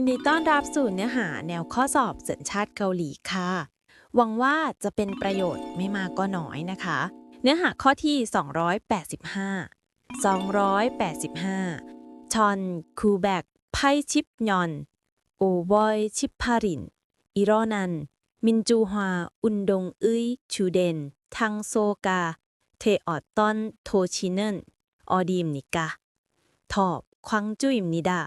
ยินดีต้อนรับสู่เนื้อหาแนวข้อสอบสัญชาติเกาหลีค่ะ หวังว่าจะเป็นประโยชน์ไม่มากก็น้อยนะคะ เนื้อหาข้อที่ 285 285 ชอนคูแบกไพชิปยอนโอบอยชิปพารินอิรอนัน มินจูฮวาอุนดงอึยชูเดน ทังโซกา เทออตตอน โทชิเนนออดีมนิกา ทอบควังจุยมนิดา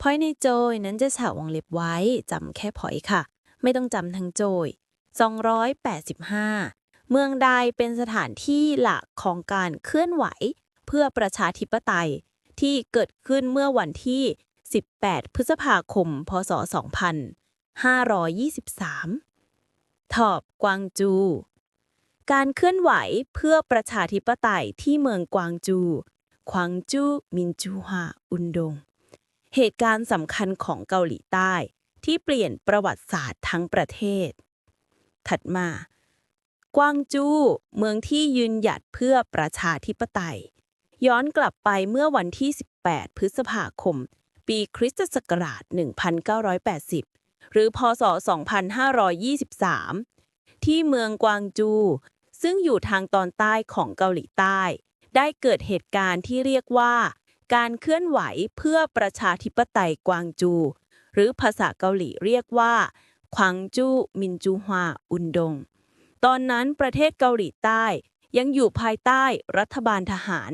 พอยในโจยนั้นจะฉาวงเล็บไว้จำแค่พอยค่ะ ไม่ต้องจำทั้งโจย 285 เมืองใดเป็นสถานที่หลักของการเคลื่อนไหว เพื่อประชาธิปไตย ที่เกิดขึ้นเมื่อวันที่ 18 พฤษภาคม พศ 2523 ทอบกวางจู การเคลื่อนไหวเพื่อประชาธิปไตยที่เมืองกวางจู ควางจู มินจูฮาอุนดง เหตุการณ์สำคัญของเกาหลีใต้ ที่เปลี่ยนประวัติศาสตร์ทั้งประเทศ ถัดมากวางจูเมืองที่ยืนหยัดเพื่อประชาธิปไตย ย้อนกลับไปเมื่อวันที่ 18 พฤษภาคม ปีคริสตศักราช 1980 หรือพศ 2523 ที่เมืองกวางจู ซึ่งอยู่ทางตอนใต้ของเกาหลีใต้ ได้เกิดเหตุการณ์ที่เรียกว่า การเคลื่อนไหวเพื่อประชาธิปไตยกวางจู หรือภาษาเกาหลีเรียกว่าควางจูมินจูฮวาอุนดง ตอนนั้นประเทศเกาหลีใต้ ยังอยู่ภายใต้รัฐบาลทหาร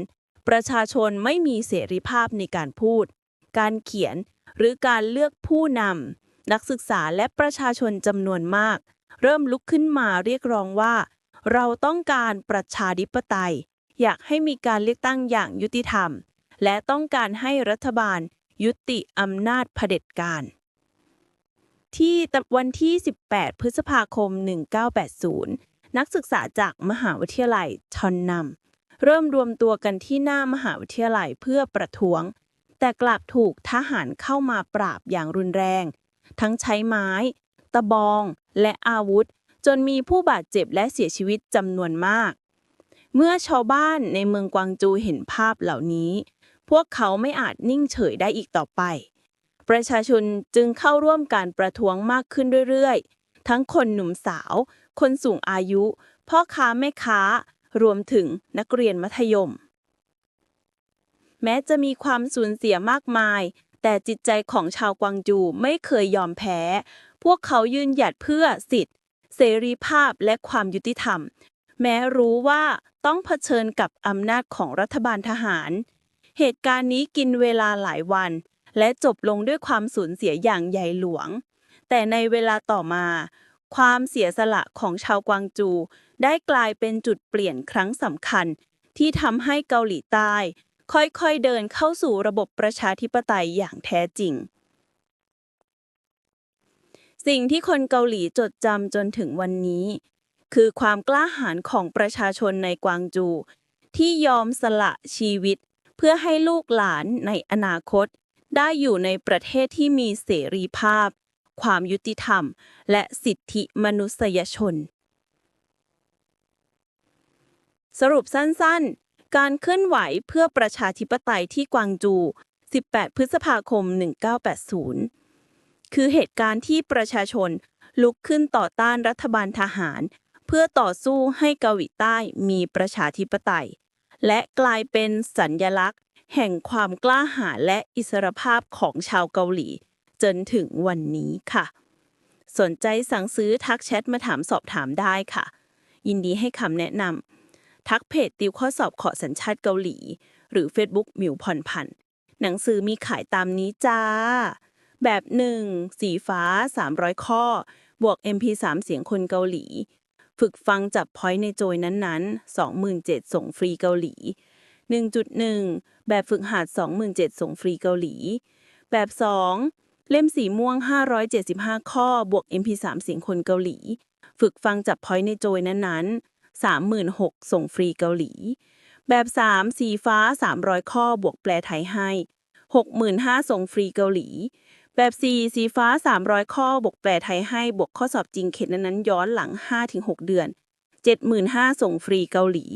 ประชาชนไม่มีเสรีภาพในการพูด การเขียนหรือการเลือกผู้นำนักศึกษาและประชาชนจำนวนมาก เริ่มลุกขึ้นมาเรียกร้องว่า เราต้องการประชาธิปไตย อยากให้มีการเลือกตั้งอย่างยุติธรรม และต้องการให้รัฐบาลยุติอำนาจเผด็จการ ที่วันที่ 18 พฤษภาคม 1980 นักศึกษาจากมหาวิทยาลัยชอนนำเริ่มรวมตัวกันที่หน้ามหาวิทยาลัยเพื่อประท้วง แต่กลับถูกทหารเข้ามาปราบอย่างรุนแรง ทั้งใช้ไม้ ตะบอง และอาวุธ จนมีผู้บาดเจ็บและเสียชีวิตจำนวนมาก เมื่อชาวบ้านในเมืองกวางจูเห็นภาพเหล่านี้ พวกเขาไม่อาจนิ่งเฉยได้อีกต่อไป ประชาชนจึงเข้าร่วมการประท้วงมากขึ้นเรื่อยๆ ทั้งคนหนุ่มสาว คนสูงอายุ พ่อค้าแม่ค้า รวมถึงนักเรียนมัธยม แม้จะมีความสูญเสียมากมาย แต่จิตใจของชาวกวางจูไม่เคยยอมแพ้ พวกเขายืนหยัดเพื่อสิทธิเสรีภาพและความยุติธรรม แม้รู้ว่าต้องเผชิญกับอำนาจของรัฐบาลทหาร เหตุการณ์นี้กินเวลาหลายวัน และจบลงด้วยความสูญเสียอย่างใหญ่หลวง แต่ในเวลาต่อมา ความเสียสละของชาวกวางจู ได้กลายเป็นจุดเปลี่ยนครั้งสำคัญ ที่ทำให้เกาหลีใต้ ค่อยๆเดินเข้าสู่ระบบประชาธิปไตยอย่างแท้จริง สิ่งที่คนเกาหลีจดจำจนถึงวันนี้ คือความกล้าหาญของประชาชนในกวางจูที่ยอมสละชีวิต เพื่อให้ลูกหลานในอนาคต ได้อยู่ในประเทศที่มีเสรีภาพ ความยุติธรรม และสิทธิมนุษยชน สรุปสั้นๆ การเคลื่อนไหวเพื่อประชาธิปไตยที่กวางจู 18 พฤษภาคม 1980 คือเหตุการณ์ที่ประชาชนลุกขึ้นต่อต้านรัฐบาลทหาร เพื่อต่อสู้ให้เกาหลีใต้มีประชาธิปไตย และกลายเป็นสัญญลักษณ์ แห่งความกล้าหาญและอิสรภาพของชาวเกาหลี จนถึงวันนี้ค่ะ สนใจสั่งซื้อทักแชทมาถามสอบถามได้ค่ะ ยินดีให้คำแนะนำทักเพจติวข้อสอบขอสัญชาติเกาหลี หรือ Facebook มิวพรพันธ์หนังสือมีขายตามนี้จ้า แบบ 1 สีฟ้า 300 ข้อ บวก MP3 เสียงคนเกาหลี ฝึกฟังจับพอยต์ในโจยนั้นๆ 27,000 ส่งฟรีเกาหลี 1.1 แบบฝึกหัด 27,000 ส่งฟรีเกาหลี แบบ 2 เล่มสีม่วง 575 ข้อบวก MP3 เสียงคนเกาหลี ฝึกฟังจับพอยต์ในโจยนั้นๆ 36,000 ส่งฟรีเกาหลี แบบ 3 สีฟ้า 300 ข้อบวกแปลไทยให้ 65,000 ส่งฟรีเกาหลี แบบ 4 สีฟ้า 300 ข้อบวกแปลไทยให้บวกข้อสอบจริงเขตนั้นๆย้อนหลัง 5-6 เดือน 75,000 ส่งฟรีเกาหลี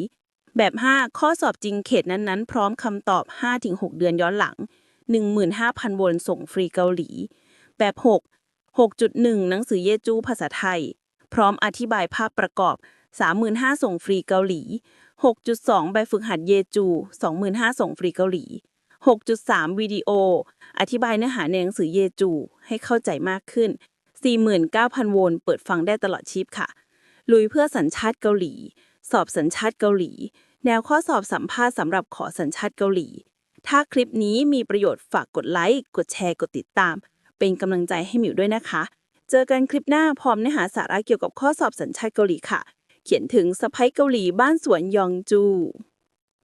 แบบ 5 ข้อสอบจริงเขตนั้นๆ พร้อมคำตอบ 5-6 เดือนย้อนหลัง 15,000 วนส่งฟรีเกาหลี แบบ 6 6.1 หนังสือเยจูภาษาไทย พร้อมอธิบายภาพประกอบ 35,000 ส่งฟรีเกาหลี 6.2 ใบฝึกหัดเยจู 25,000 ส่งฟรีเกาหลี 6.3 วิดีโอ อธิบายเนื้อหาในหนังสือเยจูให้เข้าใจมากขึ้น 49,000 โวลต์เปิดฟังได้ตลอดชีพค่ะ ลุยเพื่อสัญชาติเกาหลี สอบสัญชาติเกาหลี แนวข้อสอบสัมภาษณ์สำหรับขอสัญชาติเกาหลี ถ้าคลิปนี้มีประโยชน์ฝากกดไลค์ กดแชร์ กดติดตาม เป็นกำลังใจให้หมิวด้วยนะคะ เจอกันคลิปหน้าพร้อมเนื้อหาสาระเกี่ยวกับข้อสอบสัญชาติเกาหลีค่ะ เขียนถึงสะพ้ยเกาหลีบ้านสวนยองจู